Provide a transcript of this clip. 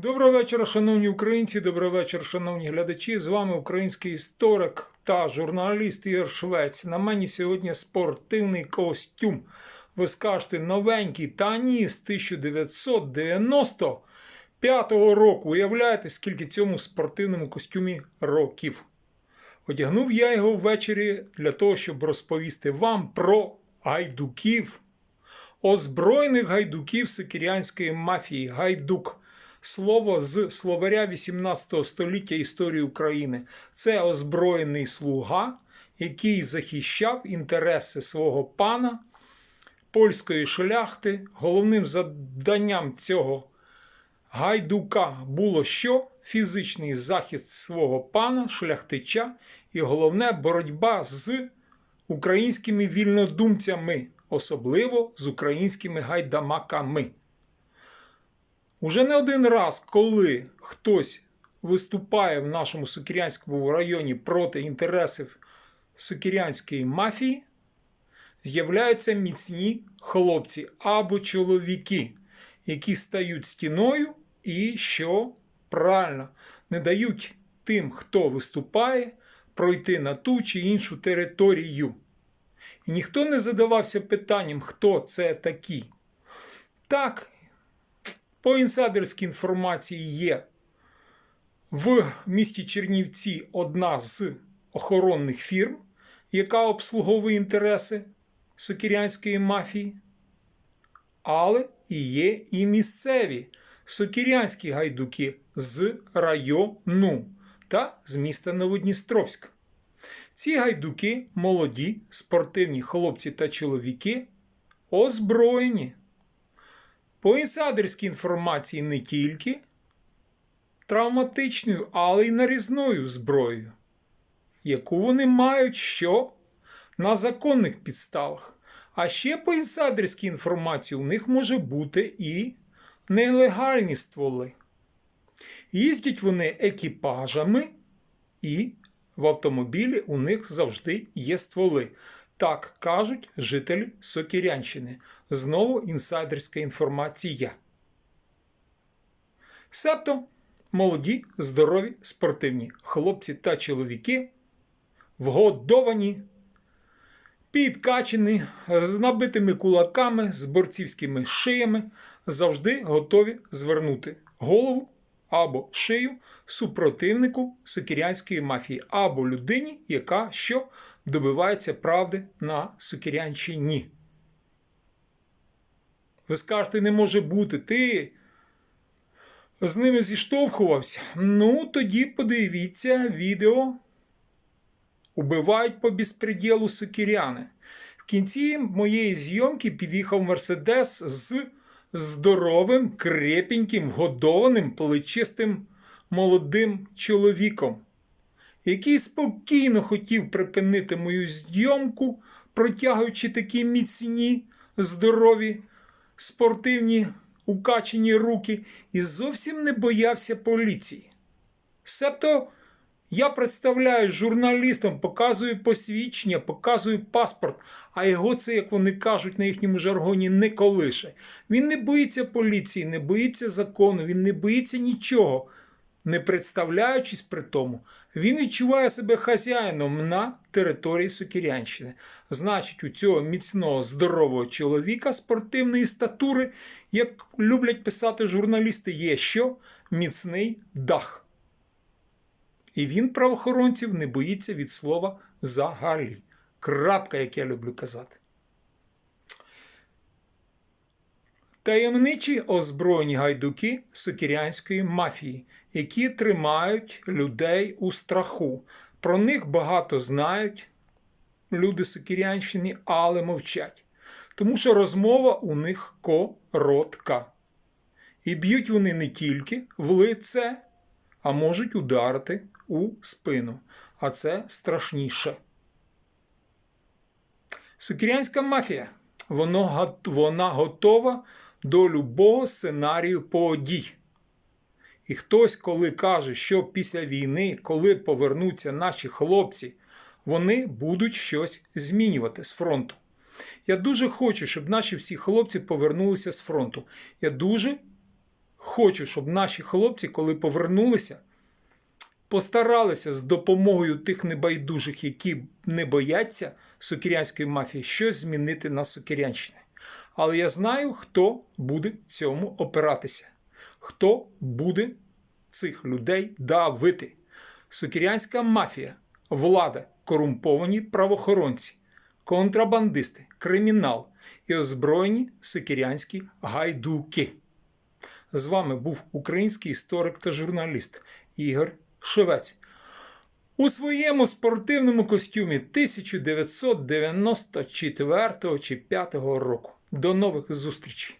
Доброго вечора, шановні українці, доброго вечора, шановні глядачі. З вами український історик та журналіст Ігор Швець. На мені сьогодні спортивний костюм. Ви скажете новенький, та ні, з 1995 року. Уявляєте, скільки цьому спортивному костюмі років. Одягнув я його ввечері для того, щоб розповісти вам про гайдуків, озброєних гайдуків сикірянської мафії. Гайдук. Слово з словаря 18 століття історії України. Це озброєний слуга, який захищав інтереси свого пана, польської шляхти. Головним завданням цього гайдука було що? Фізичний захист свого пана, шляхтича, і головне боротьба з українськими вільнодумцями, особливо з українськими гайдамаками. Уже не один раз, коли хтось виступає в нашому Сокірянському районі проти інтересів сокірянської мафії, з'являються міцні хлопці або чоловіки, які стають стіною і що правильно не дають тим, хто виступає, пройти на ту чи іншу територію. І ніхто не задавався питанням, хто це такі. Так, по інсайдерській інформації є в місті Чернівці одна з охоронних фірм, яка обслуговує інтереси сокірянської мафії. Але і є і місцеві сокірянські гайдуки з району та з міста Новодністровськ. Ці гайдуки молоді, спортивні хлопці та чоловіки озброєні. По інсайдерській інформації не тільки травматичною, але й нарізною зброєю, яку вони мають що на законних підставах. А ще по інсайдерській інформації у них може бути і нелегальні стволи. Їздять вони екіпажами, і в автомобілі у них завжди є стволи. Так кажуть жителі Сокірянщини. Знову інсайдерська інформація. Себто молоді, здорові, спортивні хлопці та чоловіки, вгодовані, підкачені, з набитими кулаками, з борцівськими шиями, завжди готові звернути голову або шию супротивнику сокірянської мафії, або людині, яка що добивається правди на Сокірянщині. Ви скажете, не може бути, ти з ними зіштовхувався. Ну, тоді подивіться відео. Убивають по безпреділу сокіряни. В кінці моєї зйомки під'їхав Мерседес з здоровим, крепеньким, годованим, плечистим молодим чоловіком, який спокійно хотів припинити мою зйомку, протягуючи такі міцні, здорові, спортивні, укачені руки, і зовсім не боявся поліції. Себто я представляю журналістам, показую посвідчення, показую паспорт, а його це, як вони кажуть на їхньому жаргоні, не колише. Він не боїться поліції, не боїться закону, він не боїться нічого. Не представляючись при тому, він відчуває себе хазяїном на території Сокірянщини. Значить, у цього міцного здорового чоловіка спортивної статури, як люблять писати журналісти, є що міцний дах. І він правоохоронців не боїться від слова взагалі. Крапка, як я люблю казати. Таємничі озброєні гайдуки сокірянської мафії, які тримають людей у страху. Про них багато знають люди Сокірянщини, але мовчать. Тому що розмова у них коротка. І б'ють вони не тільки в лице, а можуть ударити у спину. А це страшніше. Сокірянська мафія. Воно, вона готова до любого сценарію подій. І хтось, коли каже, що після війни, коли повернуться наші хлопці, вони будуть щось змінювати з фронту. Я дуже хочу, щоб наші всі хлопці повернулися з фронту. Я дуже хочу, щоб наші хлопці, коли повернулися, постаралися з допомогою тих небайдужих, які не бояться сокирянської мафії, щось змінити на Сокирянщині. Але я знаю, хто буде цьому опиратися, хто буде цих людей давити. Сокирянська мафія, влада, корумповані правоохоронці, контрабандисти, кримінал і озброєні сокирянські гайдуки. З вами був український історик та журналіст Ігор Шевець. У своєму спортивному костюмі 1994 чи 5 року. До нових зустрічей!